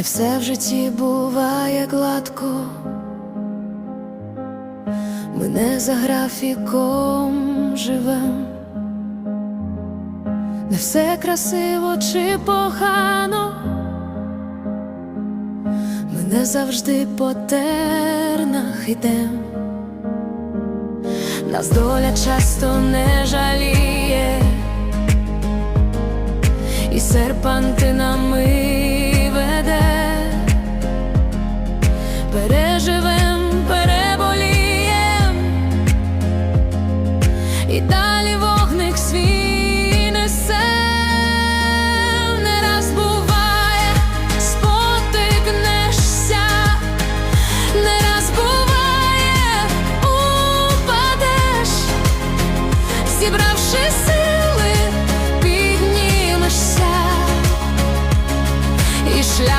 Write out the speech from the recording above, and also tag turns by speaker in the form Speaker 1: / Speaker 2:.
Speaker 1: Не все в житті буває гладко, ми не за графіком живем, не все красиво чи погано, ми не завжди по тернах йдем, нас доля часто не жаліє, і серпантинами переживем, переболієм, і далі вогник свій несе, не раз буває, спотикнешся, не раз буває, упадеш, зібравши сили, піднімешся. І шлях.